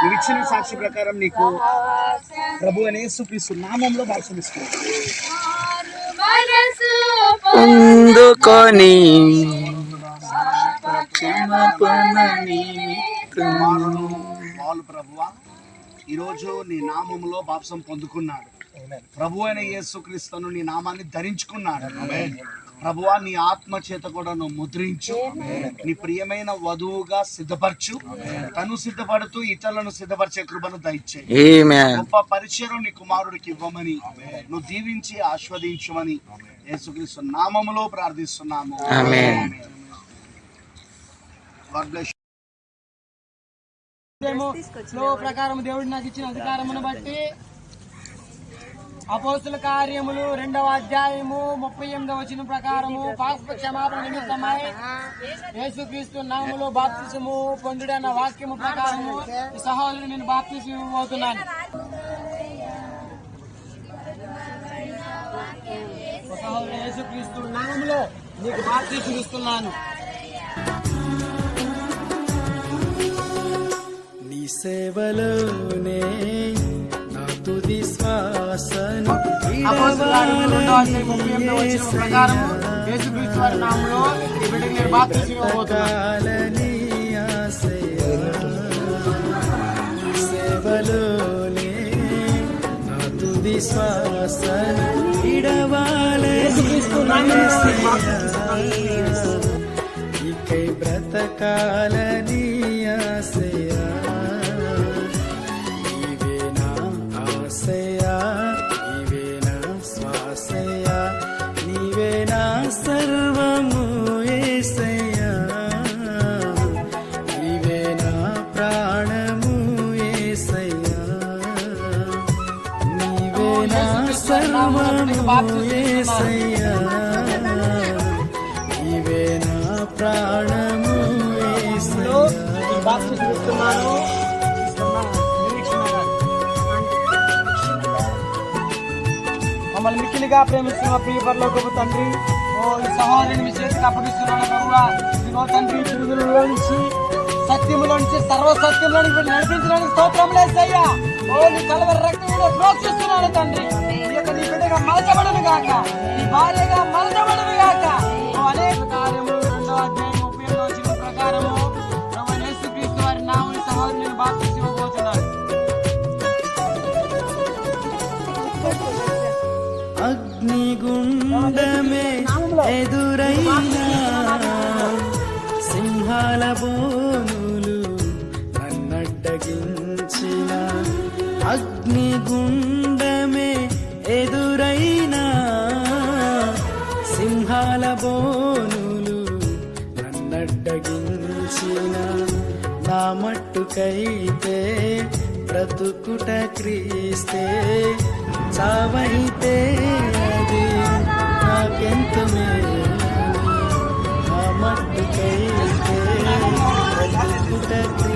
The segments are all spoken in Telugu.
నువ్వు ఇచ్చిన సాక్షి ప్రకారం నీకు ప్రభు అనే యేసుక్రీస్తు నామంలో వాళ్ళు ప్రభువా ఈరోజు నీ నామములో బాప్సం పొందుకున్నాడు. ప్రభు అయిన యేసుక్రీస్తును నీ నామాన్ని ధరించుకున్నాడు. ప్రభువా నీ ఆత్మ చేత కూడా నువ్వు ముద్రించు. నీ ప్రియమైన వధువుగా సిద్ధపరచు. తను సిద్ధపడుతూ ఇతరులను సిద్ధపరిచే కృపను దయచేయి ఆమేన్ గొప్ప పరిచయం నీ కుమారుడికి ఇవ్వమని నువ్వు దీవించి ఆస్వాదించమని యేసుక్రీస్తు నామములో ప్రార్థిస్తున్నాము. ప్రకారం దేవుడు నాకు ఇచ్చిన అధికారమును బట్టి అపోస్తుల కార్యములు రెండవ అధ్యాయము ముప్పై ఎనిమిదవ వచ్చిన ప్రకారము పాప క్షమాపణ నిమిత్తమై యేసుక్రీస్తు నామలో బాప్తిసము పొందుడన్న వాక్యము ప్రకారము సహోదరుడు నేను బాప్తిసం ఇవ్వబోతున్నాను. సహోదరుడు యేసుక్రీస్తు నామములో నీకు బాప్తిసం ఇస్తున్నాను. నీ సేవలోనే నా తుది శ్వాసను అపోస్తుల కార్యములు రెండవ అధ్యాయం ముప్పై ఎనిమిదవ వచ్చిన ప్రకారము యేసుక్రీస్తు వారి నామములో ఈ బిడ్డకి నేను బాప్తిసం ఇవ్వబోతున్నాను కాలని ఆశయ నీ సేవలోనే నా తుది శ్వాసను ఇడవాలని ఇకై బ్రతకాలని నా సర్వము ఏసయ్యా నీవే నా ప్రాణము ఏసయ్యా మమ్మల్ని మిక్కిలిగా ప్రేమిస్తున్న ప్రియ పరలోకపు తండ్రి. ఓ ఈ సహోదరుని మీ చేతికి అప్పగిస్తున్నాను ప్రభువా. ఇదిగో తండ్రి పిడుగులలో నుంచి సత్యములో నుంచి సర్వ వీళ్ళు నడిపించడానికి స్తోత్రం లేదయ్యా ఓ నీ కలవర ప్రోక్షిస్తున్నాను తండ్రి. ఈ యొక్క నీ బిడ్డగా మలచబడను గాక. నీ భార్యగా మలచబడను గాక. అనేక కార్యములు రెండో అధ్యాయం ముప్పై వచ్చిన ప్రకారము వారి నామని సహోదరుని బాప్తిసం ఇవ్వబోతున్నాను అగ్నిగుండమే ఎదురైనా సింహాల బోనులు అగ్నిగుండమే ఎదురైనా సింహాల బోనులు నన్నడ్డగించిన నా మట్టుకైతే బ్రతుకుట క్రీస్తే చావైతే అది నాకెంత మేలు? నా మట్టుకైతే బ్రతుకుట క్రీ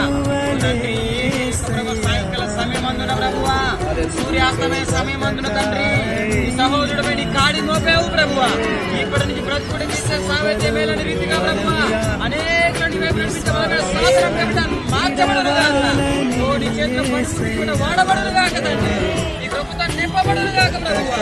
సూర్యాస్తమయ సమయమందున తండ్రి. ఈ సహోదరుడు నీ కాడి మోపావు ప్రభువా. ఇప్పటి నుంచి బ్రతుకుడు చేసే సావేద్య మేలని రీతిగా ప్రభువా. అనేక శాస్త్రం కవితను మార్చబడను కాక ఓ నీ కూడా వాడబడను గాక తండ్రి. నీ కృపతో నింపబడను గాక ప్రభువా.